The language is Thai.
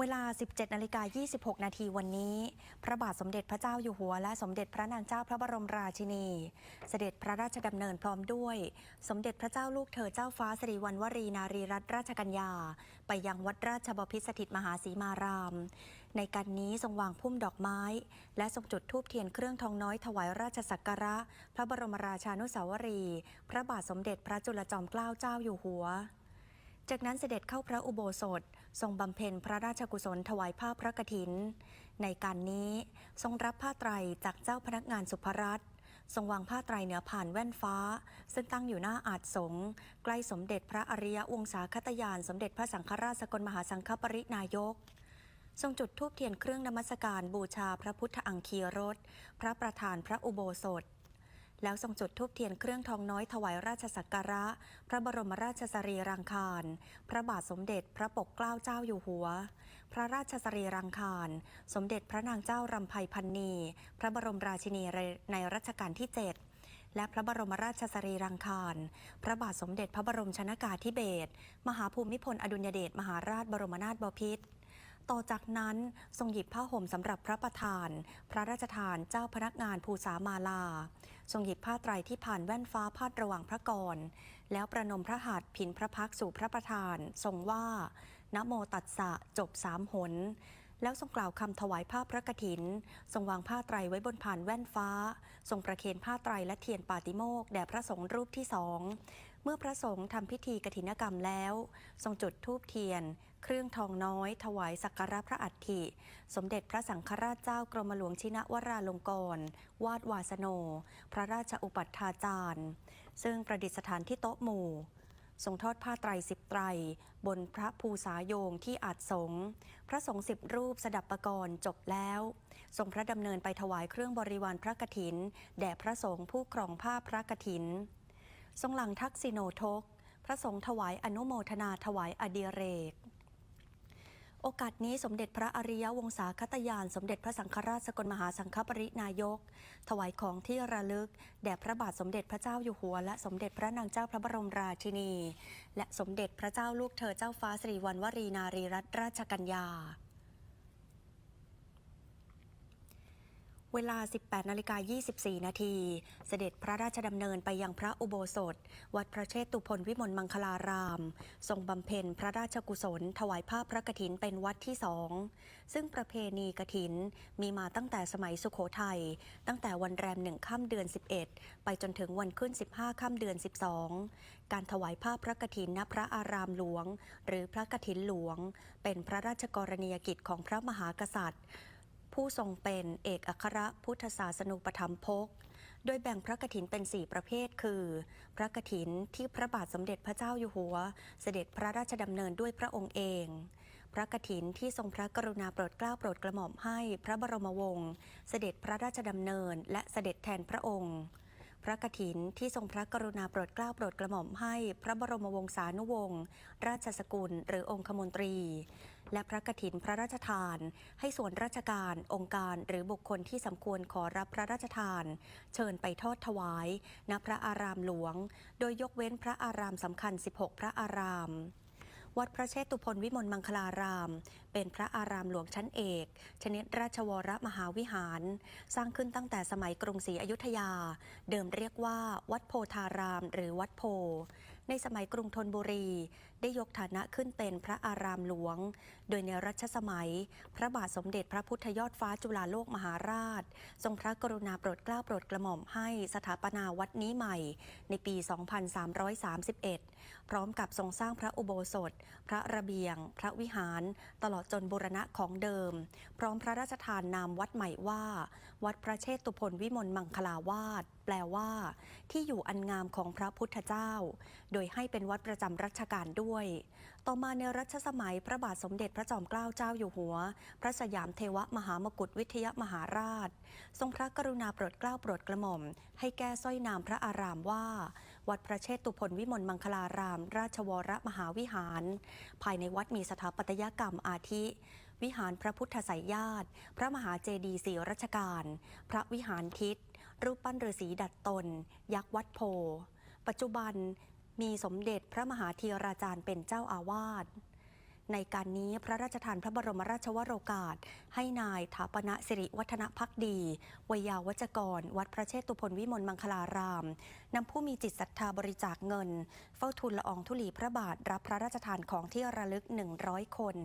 เวลา 17นาฬิกา26 นาทีวันนี้ พระบาทสมเด็จพระเจ้าอยู่หัว และสมเด็จพระนางเจ้าพระบรมราชินี เสด็จพระราชดำเนินพร้อมด้วย สมเด็จพระเจ้าลูกเธอเจ้าฟ้าสิริวัณวรีนารีรัตนราชกัญญา ไปยังวัดราชบพิตรสถิตมหาสีมาราม ในการนี้ทรงวางพุ่มดอกไม้ และทรงจุดธูปเทียนเครื่องทองน้อยถวายราชสักการะ พระบรมราชานุสาวรีย์พระบาทสมเด็จพระจุลจอมเกล้าเจ้าอยู่หัวจากนั้นเสด็จเข้าพระอุโบสถ ทรงบำเพ็ญพระราชกุศลถวายผ้าพระกฐิน ในการนี้ทรงรับผ้าไตรจากเจ้าพนักงานสุภรัตน์ทรงวางผ้าไตรเหนือผ่านแว่นฟ้า ซึ่งตั้งอยู่หน้าอาจสงใกล้สมเด็จพระอริยวงศาคตยาน สมเด็จพระสังฆราชสกลมหาสังฆปรินายก ทรงจุดธูปเทียนเครื่องนมัสการบูชาพระพุทธอังคีรสพระประธานพระอุโบสถ แล้วทรงจุดธูปเทียนเครื่องทองน้อยถวายราชสักการะ พระบรมราชสรีรังคาร พระบาทสมเด็จพระปกเกล้าเจ้าอยู่หัว พระราชสรีรังคาร สมเด็จพระนางเจ้ารำไพพันนี พระบรมราชินีในรัชกาลที่ 7และพระบรมราชสรีรังคาร พระบาทสมเด็จพระบรมชนากาธิเบศร มหาภูมิพลอดุลยเดชมหาราชบรมนาถบพิตร ต่อจากนั้นทรงหยิบผ้าห่มสำหรับพระประธาน พระราชทานเจ้าพนักงานภูษามาลา ทรงหยิบผ้าไตรที่ผ่านแว่นฟ้าพาดระหว่างพระกร แล้วประนมพระหัตถ์ผินพระพักสู่พระประธาน ทรงว่า นะโมตัสสะจบสามหน แล้วทรงกล่าวคำถวายผ้าพระกฐิน ทรงวางผ้าไตรไว้บนผ่านแว่นฟ้า ทรงประเคนผ้าไตรและเทียนปาติโมกแด่พระสงฆ์รูปที่สอง เมื่อพระสงฆ์ทำพิธีกฐินกรรมแล้ว ทรงจุดธูปเทียน เครื่องทองน้อย ถวายสักการะพระอัฐิ สมเด็จพระสังฆราชเจ้ากรมหลวงชินวราลงกรณ์วาดวาสโน พระราชอุปัฏฐาจารย์ ซึ่งประดิษฐานที่โต๊ะหมู่ทรงทอดผ้าไตรสิบไตร บนพระภูษาโยงที่อาจสง พระสงฆ์สิบรูปสดับประกรณ์จบแล้ว ทรงพระดำเนินไปถวายเครื่องบริวารพระกฐิน แด่พระสงฆ์ผู้ครองผ้าพระกฐิน ทรงหลังทักษิโนทก พระสงฆ์ถวายอนุโมทนาถวายอดีเรก โอกาสนี้สมเด็จพระอริยวงศาคตยาน สมเด็จพระสังฆราชสกลมหาสังฆปรินายก ถวายของที่ระลึก แด่พระบาทสมเด็จพระเจ้าอยู่หัว และสมเด็จพระนางเจ้าพระบรมราชินี และสมเด็จพระเจ้าลูกเธอเจ้าฟ้าสิริวัณวรีนารีรัตนราชกัญญา เวลา 18นาฬิกา24 นาที เสด็จพระราชดำเนินไปยังพระอุโบสถ วัดพระเชตุพนวิมลมังคลาราม ทรงบำเพ็ญพระราชกุศล ถวายผ้าพระกฐินเป็นวัดที่สอง ซึ่งประเพณีกฐินมีมาตั้งแต่สมัยสุขโขทัย ตั้งแต่วันแรมหนึ่งค่ำเดือน 11 ไปจนถึงวันขึ้น 15ค่ำเดือน 12 การถวายผ้าพระกฐินณพระอารามหลวง หรือพระกฐินหลวง เป็นพระราชกรณียกิจของพระมหากษัตริย์ ผู้ทรงเป็นเอกอัครพุทธศาสนุปถัมภกโดยแบ่งพระกฐินเป็น 4 ประเภท คือ พระกฐินที่พระบาทสมเด็จพระเจ้าอยู่หัว เสด็จพระราชดำเนินด้วยพระองค์เอง พระกฐินที่ทรงพระกรุณาโปรดเกล้าโปรดกระหม่อมให้พระบรมวงศ์เสด็จพระราชดำเนิน และเสด็จแทนพระองค์ พระกฐินที่ทรงพระกรุณาโปรดเกล้าโปรดกระหม่อมให้พระบรมวงศานุวงศ์ราชสกุล หรือองคมนตรี และพระกฐินพระราชทาน ให้ส่วนราชการองค์การหรือบุคคลที่สมควรขอรับพระราชทาน เชิญไปทอดถวายณพระอารามหลวง โดยยกเว้นพระอารามสำคัญ 16 พระอาราม วัดพระเชตุพนวิมลมังคลาราม เป็นพระอารามหลวงชั้นเอก ชนิดราชวรมหาวิหาร สร้างขึ้นตั้งแต่สมัยกรุงศรีอยุธยา เดิมเรียกว่า วัดโพธาราม หรือวัดโพ ในสมัยกรุงธนบุรี ได้ยกฐานะขึ้นเป็นพระอารามหลวง โดยในรัชสมัย พระบาทสมเด็จพระพุทธยอดฟ้าจุฬาโลกมหาราช ทรงพระกรุณาโปรดเกล้าโปรดกระหม่อมให้สถาปนาวัดนี้ใหม่ ในปี 2331 พร้อมกับทรงสร้างพระอุโบสถ พระระเบียง พระวิหาร ตลอดจนบูรณะของเดิม พร้อมพระราชทานนามวัดใหม่ว่า วัดพระเชตุพนวิมลมังคลาวาสแปลว่า ที่อยู่อันงามของพระพุทธเจ้า โดยให้เป็นวัดประจำรัชกาลด้วย ต่อมาในรัชสมัยพระบาทสมเด็จพระจอมเกล้าเจ้าอยู่หัว พระสยามเทวมหามกุฏวิทยมหาราช ทรงพระกรุณาโปรดเกล้าโปรดกระหม่อม ให้แก้สร้อยนามพระอารามว่า วัดพระเชตุพนวิมลมังคลาราม ราชวรมหาวิหาร ภายในวัดมีสถาปัตยกรรมอาทิ วิหารพระพุทธไสยญาติ พระมหาเจดีย์สีรัชกาลพระวิหารทิศ รูปปั้นฤาษีดัดตน ยักษ์วัดโพ ปัจจุบันมีสมเด็จพระมหาธีราจารย์เป็นเจ้าอาวาส ในการนี้พระราชทานพระบรมราชวโรกาส ให้นายถาปณะสิริวัฒนพักดีวยาวัจกร วัดพระเชตุพนวิมลมังคลารามนำผู้มีจิตศรัทธาบริจาคเงิน เฝ้าทุนละอองธุลีพระบาทรับพระราชทานของที่ระลึก 100 คน